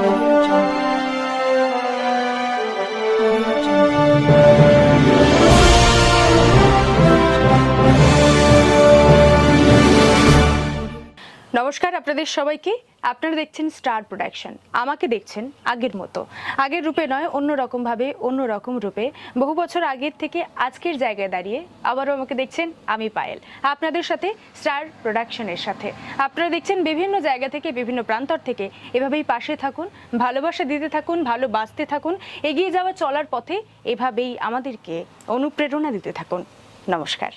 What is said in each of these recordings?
Thank you. আপনাদের সবাইকে, আপনারা দেখছেন স্টার প্রোডাকশন আমাকে দেখছেন আগের মতো। আগের রূপে নয়, অন্য রকম ভাবে, অন্য রকম রূপে। বহু বছর আগের থেকে আজকের জায়গায় দাঁড়িয়ে আবারও আমাকে দেখছেন আমি পায়েল। আপনাদের সাথে স্টার প্রোডাকশনের সাথে। আপনারা দেখছেন বিভিন্ন জায়গা থেকে, বিভিন্ন প্রান্তর থেকে এভাবেই পাশে থাকুন, ভালোবাসা দিতে থাকুন, ভালোবাসতে থাকুন, এগিয়ে যাওয়া চলার পথে এভাবেই আমাদেরকে অনুপ্রেরণা দিতে থাকুন। নমস্কার।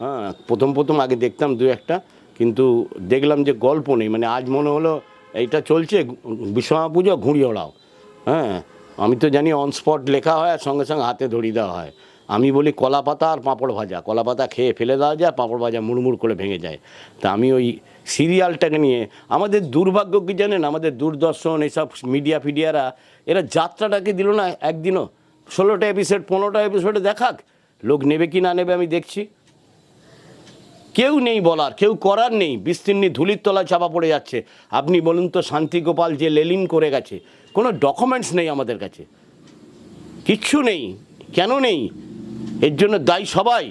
হ্যাঁ প্রথম প্রথম আগে দেখতাম দু একটা। কিন্তু দেখলাম যে গল্প নেই মানে আজ মনে হলো এইটা চলছে বিশ্বমা পুজো, ঘুড়ি ওড়াও। হ্যাঁ আমি তো জানি অন স্পট লেখা হয় আর সঙ্গে সঙ্গে হাতে ধরিয়ে দেওয়া হয়। আমি বলি কলা পাতা আর পাঁপড় ভাজা, কলা পাতা খেয়ে ফেলে দেওয়া যায়, পাঁপড় ভাজা মুড়মুড় করে ভেঙে যায়। তা আমি ওই সিরিয়ালটাকে নিয়ে, আমাদের দুর্ভাগ্য কি জানেন, আমাদের দূরদর্শন, এইসব মিডিয়া ফিডিয়ারা, এরা যাত্রাটাকে দিল না একদিনও। ষোলোটা এপিসোড পনেরোটা এপিসোডে দেখাক, লোক নেবে কি না নেবে আমি দেখছি। কেউ নেই বলার, কেউ করার নেই। বিস্তীর্ণ ধুলির তলায় চাপা পড়ে যাচ্ছে। আপনি বলুন তো শান্তিগোপাল যে লেলিন করে গেছে, কোনো ডকুমেন্টস নেই আমাদের কাছে। কিচ্ছু নেই। কেন নেই? এর জন্য দায়ী সবাই।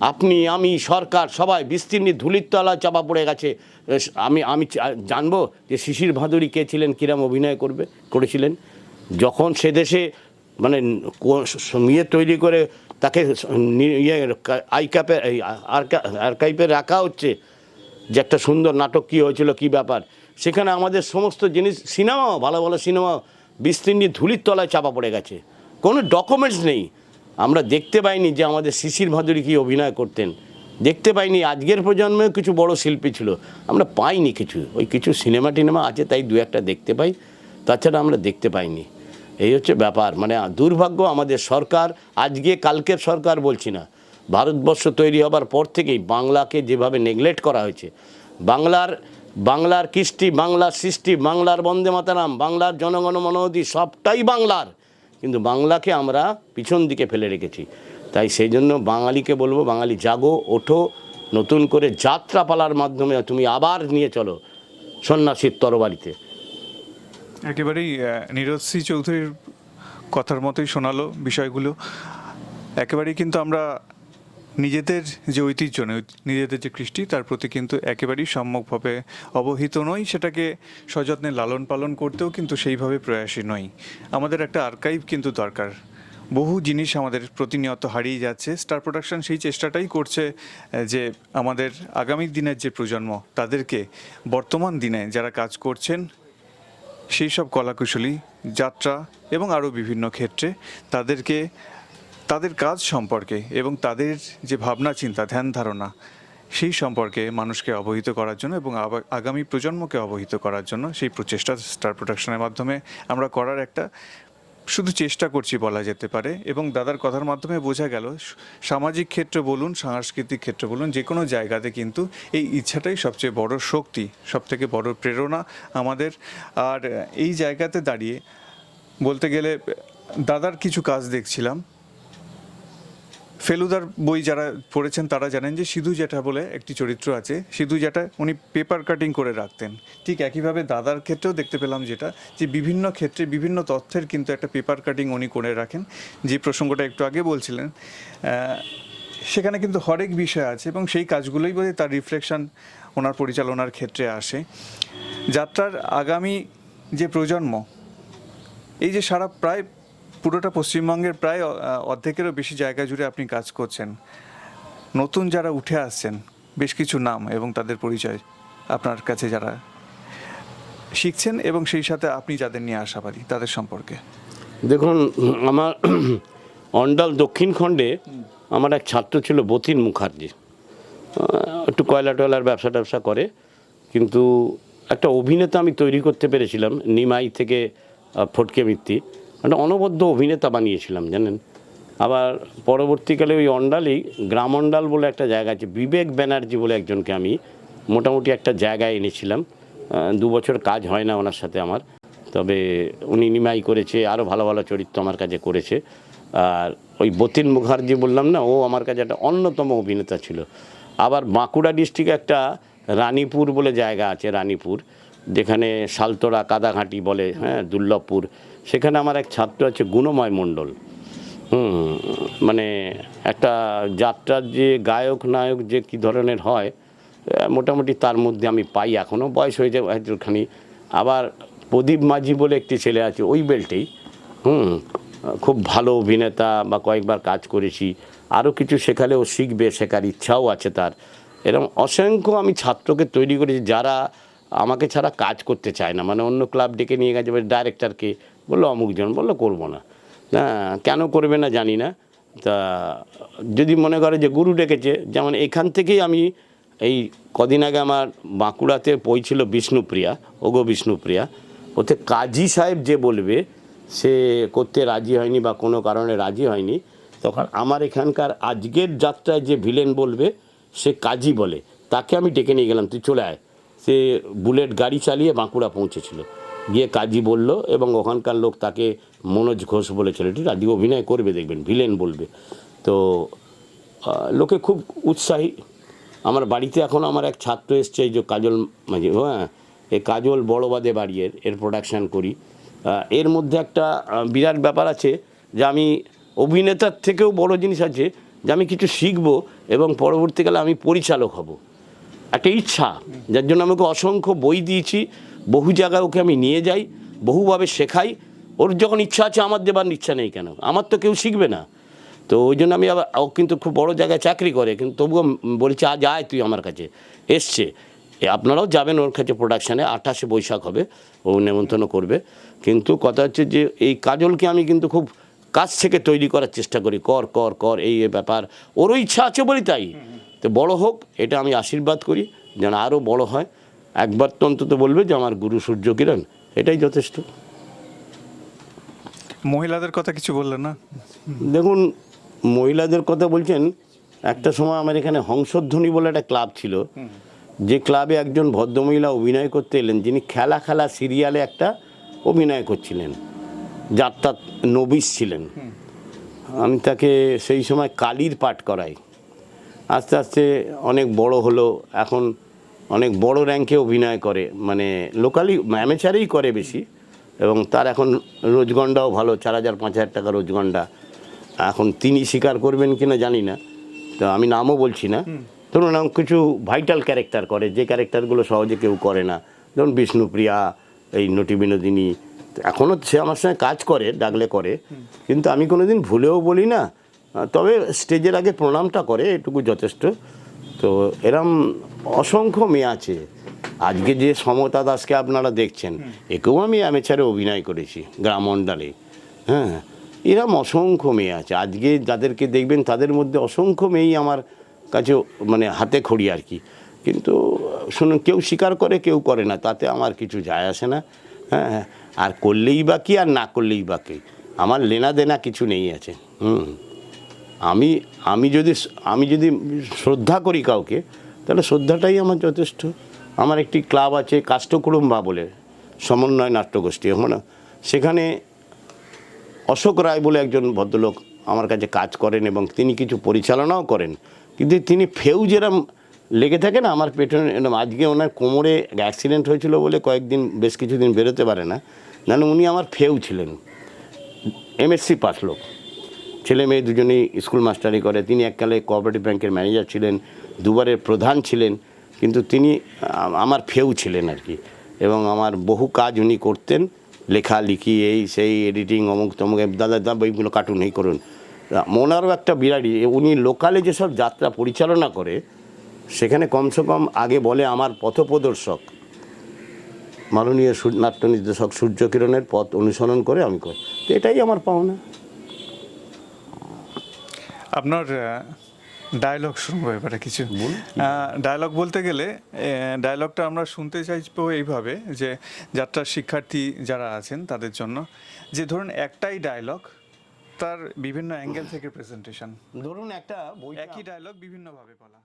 আপনি, আমি, সরকার, সবাই বিস্তীর্ণ ধুলির তলায় চাপা পড়ে গেছে। আমি আমি জানব যে শিশির ভাদুরী কে ছিলেন, কিরম অভিনয় করবে, করেছিলেন। যখন সে দেশে মানে ইয়ে তৈরি করে তাকে ইয়ে আইকাপে আর্কাইপে রাখা হচ্ছে যে একটা সুন্দর নাটক কী হয়েছিল, কী ব্যাপার। সেখানে আমাদের সমস্ত জিনিস, সিনেমাও, ভালো ভালো সিনেমা বিস্তীর্ণ ধুলির তলায় চাপা পড়ে গেছে। কোনো ডকুমেন্টস নেই। আমরা দেখতে পাইনি যে আমাদের শিশির ভাদুরী কী অভিনয় করতেন। দেখতে পাইনি, আজকের প্রজন্মেও কিছু বড় শিল্পী ছিল। আমরা পাইনি কিছু। ওই কিছু সিনেমা টিনেমা আছে, তাই দু একটা দেখতে পাই। তাছাড়া আমরা দেখতে পাইনি। এই হচ্ছে ব্যাপার। মানে দুর্ভাগ্য আমাদের সরকার, আজকে কালকের সরকার বলছি না, ভারতবর্ষ তৈরি হবার পর থেকেই বাংলাকে যেভাবে নেগলেক্ট করা হয়েছে, বাংলার বাংলার কৃষ্টি, বাংলার সৃষ্টি, বাংলার বন্দে মাতারাম, বাংলার জনগণ মনোহতি সবটাই বাংলার। কিন্তু বাংলাকে আমরা পিছন দিকে ফেলে রেখেছি। তাই সেই জন্য বাঙালিকে বলব, বাঙালি জাগো, ওঠো, নতুন করে যাত্রাপালার মাধ্যমে তুমি আবার নিয়ে চলো সন্ন্যাসীর তরবারিতে। একেবারেই আহ, নীরজ সি চৌধুরীর কথার মতোই শোনালো বিষয়গুলো। একেবারেই কিন্তু আমরা নিজেদের যে ঐতিহ্য নয় নিজেদের যে কৃষ্টি তার প্রতি কিন্তু একেবারেই সম্যকভাবে অবহিত নই। সেটাকে সযত্নে লালন পালন করতেও কিন্তু সেইভাবে প্রয়াসী নই। আমাদের একটা আর্কাইভ কিন্তু দরকার। বহু জিনিস আমাদের প্রতিনিয়ত হারিয়ে যাচ্ছে। স্টার প্রোডাকশন সেই চেষ্টাটাই করছে যে আমাদের আগামী দিনের যে প্রজন্ম তাদেরকে বর্তমান দিনে যারা কাজ করছেন সেই সব কলাকুশলী, যাত্রা এবং আরও বিভিন্ন ক্ষেত্রে তাদেরকে, তাদের কাজ সম্পর্কে এবং তাদের যে ভাবনা, চিন্তা, ধ্যান, ধারণা, সেই সম্পর্কে মানুষকে অবহিত করার জন্য এবং আগামী প্রজন্মকে অবহিত করার জন্য সেই প্রচেষ্টা স্টার প্রোডাকশনের মাধ্যমে আমরা করার একটা শুধু চেষ্টা করছি বলা যেতে পারে এবং দাদার কথার মাধ্যমে বোঝা গেল, সামাজিক ক্ষেত্র বলুন, সাংস্কৃতিক ক্ষেত্র বলুন, যে কোনো জায়গাতে কিন্তু এই ইচ্ছাটাই সবচেয়ে বড় শক্তি, সবথেকে বড় প্রেরণা আমাদের। আর এই জায়গাতে দাঁড়িয়ে বলতে গেলে, দাদার কিছু কাজ দেখছিলাম। ফেলুদার বই যারা পড়েছেন তারা জানেন যে সিধু জ্যাঠা বলে একটি চরিত্র আছে। সিধু জ্যাঠা, উনি পেপার কাটিং করে রাখতেন। ঠিক একইভাবে দাদার ক্ষেত্রেও দেখতে পেলাম যেটা, যে বিভিন্ন ক্ষেত্রে বিভিন্ন তথ্যের কিন্তু একটা পেপার কাটিং উনি করে রাখেন। যে প্রসঙ্গটা একটু আগে বলছিলেন সেখানে কিন্তু হরেক বিষয় আছে এবং সেই কাজগুলোই বোধহয় তার রিফ্লেকশন ওনার পরিচালনার ক্ষেত্রে আসে। যাত্রার আগামী যে প্রজন্ম, এই যে সারা প্রায় পুরোটা পশ্চিমবঙ্গের প্রায় অর্ধেকেরও বেশি জায়গা জুড়ে আপনি কাজ করছেন। নতুন যারা উঠে আসছেন, বেশ কিছু নাম এবং তাদের পরিচয় আপনার কাছে যারা শিখছেন এবং সেই সাথে আপনি যাদের নিয়ে আশাবাদী, তাদের সম্পর্কে। দেখুন, আমার অন্ডাল দক্ষিণ খণ্ডে আমার এক ছাত্র ছিল বতিন মুখার্জি। একটু কয়লা টয়লার ব্যবসা ট্যাবসা করে, কিন্তু একটা অভিনেতা আমি তৈরি করতে পেরেছিলাম, নিমাই থেকে ফটকে মিত্তি। একটা অনবদ্য অভিনেতা বানিয়েছিলাম, জানেন? আবার পরবর্তীকালে ওই অন্ডালেই গ্রাম অন্ডাল বলে একটা জায়গা আছে, বিবেক ব্যানার্জি বলে একজনকে আমি মোটামুটি একটা জায়গায় এনেছিলাম। দু বছর কাজ হয় না ওনার সাথে আমার, তবে উনি নিমাই করেছে আরও ভালো ভালো চরিত্র আমার কাছে করেছে। আর ওই বতিন মুখার্জি বললাম না, ও আমার কাছে একটা অন্যতম অভিনেতা ছিল। আবার বাঁকুড়া ডিস্ট্রিক্টে একটা রানীপুর বলে জায়গা আছে, রানীপুর। যেখানে শালতোড়া কাদাঘাঁটি বলে হ্যাঁ দুর্লভপুর, সেখানে আমার এক ছাত্র আছে, গুণময় মণ্ডল। হুম মানে একটা যাত্রার যে গায়ক নায়ক যে কী ধরনের হয় মোটামুটি তার মধ্যে আমি পাই এখনও বয়স হয়ে যায় একটুখানি। আবার প্রদীপ মাঝি বলে একটি ছেলে আছে, ওই বেল্টেই, হুম, খুব ভালো অভিনেতা বা কয়েকবার কাজ করেছি। আরও কিছু শেখালেও শিখবে, শেখার ইচ্ছাও আছে তার। এরকম অসংখ্য আমি ছাত্রকে তৈরি করেছি, যারা আমাকে ছাড়া কাজ করতে চায় না। মানে অন্য ক্লাব ডেকে নিয়ে গেছে ডাইরেক্টরকে বলল, অমুকজন। বলল, করব না। হ্যাঁ কেন করবে না জানি না। তা, যদি মনে করে যে গুরু ডেকেছে, যেমন এখান থেকেই আমি এই কদিন আগে আমার বাঁকুড়াতে পৌঁছিল বিষ্ণুপ্রিয়া, ওগো বিষ্ণুপ্রিয়া। ওতে কাজী সাহেব যে বলবে, সে করতে রাজি হয়নি বা কোনো কারণে রাজি হয়নি। তখন আমার এখানকার আজকের যাত্রায় যে ভিলেন বলবে, সে কাজী বলে। তাকে আমি ডেকে নিয়ে গেলাম, তুই চলে আয়। সে বুলেট গাড়ি চালিয়ে বাঁকুড়া পৌঁছেছিল। গিয়ে কাজী বলল, এবং ওখানকার লোক তাকে মনোজ ঘোষ বলে ছেলেটি আজকে অভিনয় করবে, দেখবেন, ভিলেন বলবে। তো লোকে খুব উৎসাহী। আমার বাড়িতে এখন আমার এক ছাত্র এসছে, এই যে কাজল মাঝে হ্যাঁ এই কাজল বড়বাদে বাড়ি এর এর প্রোডাকশান করি এর মধ্যে একটা বিরাট ব্যাপার আছে যে আমি অভিনেতার থেকেও বড় জিনিস আছে যে আমি কিছু শিখব এবং পরবর্তীকালে আমি পরিচালক হব। একটা ইচ্ছা, যার জন্য আমাকে অসংখ্য বই দিয়েছি, বহু জায়গায় ওকে আমি নিয়ে যাই, বহুভাবে শেখাই। ওর যখন ইচ্ছা আছে, আমার দেবার ইচ্ছা নেই কেন? আমার তো কেউ শিখবে না। তো ওই জন্য আমি আবার, ও কিন্তু খুব বড় জায়গায় চাকরি করে, কিন্তু তবুও বলেছি আজ আয় তুই আমার কাছে এসছে। আপনারাও যাবেন ওর কাছে প্রোডাকশানে আঠাশে বৈশাখ হবে, ও নেমন্তন্ন করবে। কিন্তু কথা হচ্ছে যে, এই কাজলকে আমি কিন্তু খুব কাছ থেকে তৈরি করার চেষ্টা করি, কর কর কর, এই ব্যাপার। ওরও ইচ্ছা আছে বলি তাই। তো বড় হোক এটা আমি আশীর্বাদ করি যেন আরও বড় হয়। একবার তো অন্তত বলবে যে আমার গুরু সূর্য কিরণ এটাই যথেষ্ট। মহিলাদের কথা কিছু বললেন না? দেখুন মহিলাদের কথা বলছেন একটা সময় আমার এখানে হংসধ্বনি বলে একটা ক্লাব ছিল। যে ক্লাবে একজন ভদ্রমহিলা অভিনয় করতে এলেন যিনি খেলা খেলা সিরিয়ালে একটা অভিনয় করছিলেন যার যাত্রা নবিশ ছিলেন। আমি তাকে সেই সময় কালীর পাঠ করাই। আস্তে আস্তে অনেক বড় হলো এখন অনেক বড় র্যাঙ্কে অভিনয় করে মানে লোকালি ম্যামেচারেই করে বেশি এবং তার এখন রোজগন্ডাও ভালো চার হাজার পাঁচ হাজার টাকা রোজগন্ডা। এখন তিনি স্বীকার করবেন কি না জানি না তো আমি নামও বলছি না। ধরুন এরকম কিছু ভাইটাল ক্যারেক্টার করে যে ক্যারেক্টারগুলো সহজে কেউ করে না ধরুন বিষ্ণুপ্রিয়া এই নটি বিনোদিনী এখনও সে আমার সঙ্গে কাজ করে ডাকলে করে কিন্তু আমি কোনোদিন ভুলেও বলি না তবে স্টেজের আগে প্রণামটা করে, এটুকু যথেষ্ট। তো এরম অসংখ্য মেয়ে আছে। আজকে যে সমতা দাসকে আপনারা দেখছেন, একেও আমি অ্যামেচারে অভিনয় করেছি গ্রামমণ্ডলে হ্যাঁ এরম অসংখ্য মেয়ে আছে। আজকে যাদেরকে দেখবেন, তাদের মধ্যে অসংখ্য মেয়েই আমার কাছে মানে হাতে খড়ি আর কি। কিন্তু শুনুন, কেউ স্বীকার করে, কেউ করে না, তাতে আমার কিছু যায় আসে না। হ্যাঁ হ্যাঁ। আর করলেই বা কি, আর না করলেই বা কি? আমার লেনা দেনা কিছু নেই আছে। হুম। আমি আমি যদি আমি যদি শ্রদ্ধা করি কাউকে, তাহলে শ্রদ্ধাটাই আমার যথেষ্ট। আমার একটি ক্লাব আছে কাষ্টকুড়ুম্বা বলে, সমন্বয় নাট্যগোষ্ঠী। মানে সেখানে অশোক রায় বলে একজন ভদ্রলোক আমার কাছে কাজ করেন এবং তিনি কিছু পরিচালনাও করেন। কিন্তু তিনি ফেউ যেরম লেগে থাকে না, আমার এরম, আজকে ওনার কোমরে অ্যাক্সিডেন্ট হয়েছিল বলে কয়েকদিন বেশ কিছুদিন বেরোতে পারে না। জানো উনি আমার ফেউ ছিলেন। এমএসসি পাস লোক। ছেলে মেয়ে দুজনেই স্কুল মাস্টারি করে। তিনি এককালে কোঅপারেটিভ ব্যাংকের ম্যানেজার ছিলেন, দুবারের প্রধান ছিলেন, কিন্তু তিনি আমার ফেউ ছিলেন আর কি এবং আমার বহু কাজ উনি করতেন, লেখা, লিখি, এই, সেই এডিটিং অমুক, তমুক দাদা দাদা, বইগুলো কাটুন এই করুন। তা ওনারও একটা বিরাটি উনি লোকালে যেসব যাত্রা পরিচালনা করে, সেখানে কমসে কম আগে বলে আমার পথপ্রদর্শক। মাননীয় নাট্য নির্দেশক সূর্যকিরণের পথ অনুসরণ করে আমি করি, তো এটাই আমার পাওনা। আপনার ডায়লগ শুনব এবারে কিছু। ডায়লগ বলতে গেলে ডায়লগটা আমরা শুনতে চাইব এইভাবে যে যাত্রার শিক্ষার্থী যারা আছেন তাদের জন্য। যে ধরুন একটাই ডায়লগ তার বিভিন্ন অ্যাঙ্গেল থেকে প্রেজেন্টেশন ধরুন একটা বই একই ডায়লগ বিভিন্নভাবে বলা।